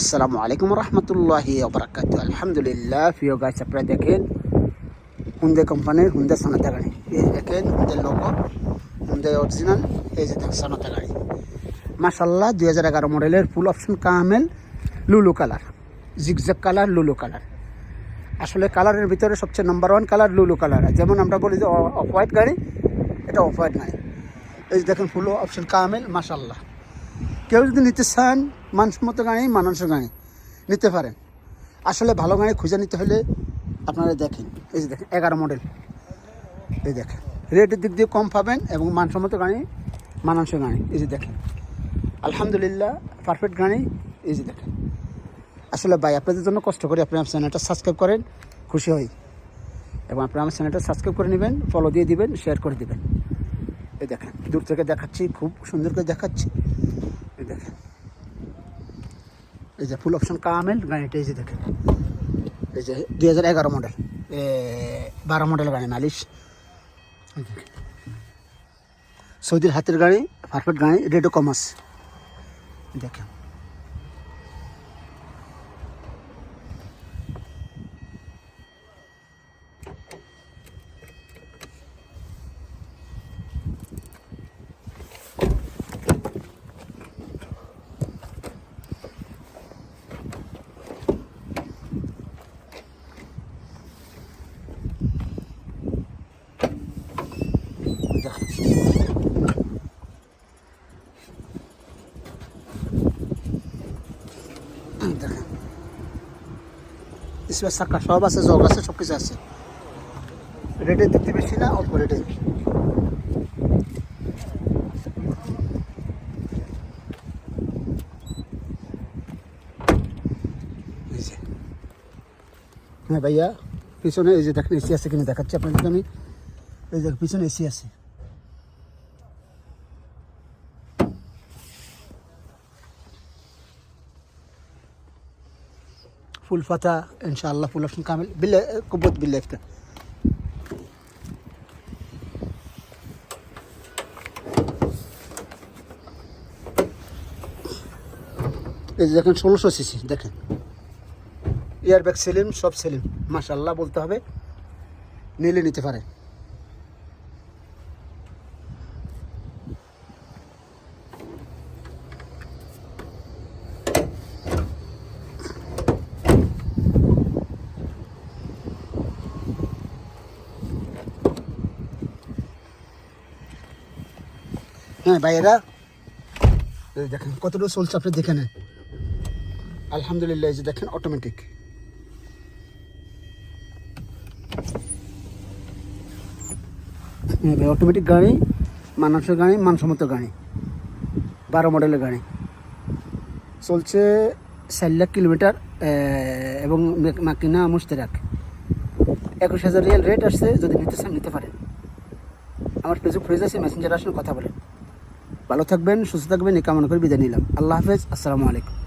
আসসালামু আলাইকুম রহমতুল্লাহি ওবরাকাত আলহামদুলিল্লাহ, প্রিয় গাছ আপনারা দেখেন হুন্দে কোম্পানির হুন্দে সানাতা গাড়ি এই দেখেন হুন্দে লোগো হুন্দে অরিজিনাল এই যে সানাতা গাড়ি মাসাল্লাহ দুই হাজার এগারো মডেলের ফুল অপশন কামেল লুলু কালার জিগজ্যাগ কালার লুলু কালার আসলে কালারের ভিতরে সবচেয়ে নাম্বার ওয়ান কালার লুলু কালার যেমন আমরা বলি যে অফ হোয়াইট গাড়ি, এটা অফ হোয়াইট গাড়ি এই দেখেন ফুল অপশন কামেল মাসাল্লাহ কেউ যদি নিতে চান মানসম্মত গাড়ি মানুষের গাড়ি, নিতে পারেন। আসলে ভালো গাড়ি খুঁজে নিতে হলে আপনারা দেখেন। এই যে দেখেন, এগারো মডেল এই দেখেন রেটের দিক দিয়ে কম পাবেন এবং মানসম্মত গাড়ি মানানসই গাড়ি। এই যে দেখেন, আলহামদুলিল্লাহ পারফেক্ট গাড়ি। এই যে দেখেন। আসলে ভাই, আপনাদের জন্য কষ্ট করে আপনি আমার চ্যানেলটা সাবস্ক্রাইব করেন, খুশি হই। এবং আপনি আমার চ্যানেলটা সাবস্ক্রাইব করে নেবেন ফলো দিয়ে দিবেন শেয়ার করে দিবেন। এই দেখেন, দূর থেকে দেখাচ্ছি, খুব সুন্দর করে দেখাচ্ছি। এই দেখেন। এই যে ফুল অপশন কামেল গাড়িটা এই যে দেখেন। এই যে দুই হাজার এগারো মডেল বারো মডেল গাড়ি মালিশ। সৌদির হাতের গাড়ি পারফেক্ট গাড়ি রেডও কম দেখেন। এই দেখেন। এই দেখেন স্পেস সাক্কা সব আছে, জগ আছে সব কিছু আছে। রেটে দেখতে বেশি না, অল্প রেটে। এই যে। হ্যাঁ ভাইয়া, পিছনে এই যে দেখেন, এসি আছে কিনা দেখাচ্ছি আপনাদেরকে আমি। এই যে পিছনে এসি আছে। ফুল ফাতা, ইনশাআল্লাহ ফুল অপশন কামিল। বিল্লা, কুবত বিল্লা ইফতা এই যে দেখেন, ষোলোশো সিসি, দেখেন। ব্যাগ সেলিম, সব সেলিম। মাশাল্লাহ বলতে হবে, নিলে নিতে পারে। হ্যাঁ ভাইয়েরা। দেখেন কতটুকু চলছে আপনি দেখে নেন। আলহামদুলিল্লাহ, এই যে দেখেন অটোমেটিক হ্যাঁ ভাই অটোমেটিক গাড়ি, মানানসই গাড়ি, মানসম্মত গাড়ি। বারো মডেলের গাড়ি। চলছে চার লাখ কিলোমিটার এবং মাকিনা মুশতেরাক। একুশ হাজার রিয়াল রেট আসছে, যদি নিতে চান, নিতে পারেন। আমার ফেসবুক ফ্রেজ আছে মেসেঞ্জার আসলে কথা বলেন। ভালো থাকবেন সুস্থ থাকবেন এই কামনা করে বিদায় নিলাম। আল্লাহ হাফেজ আসসালামু আলাইকুম।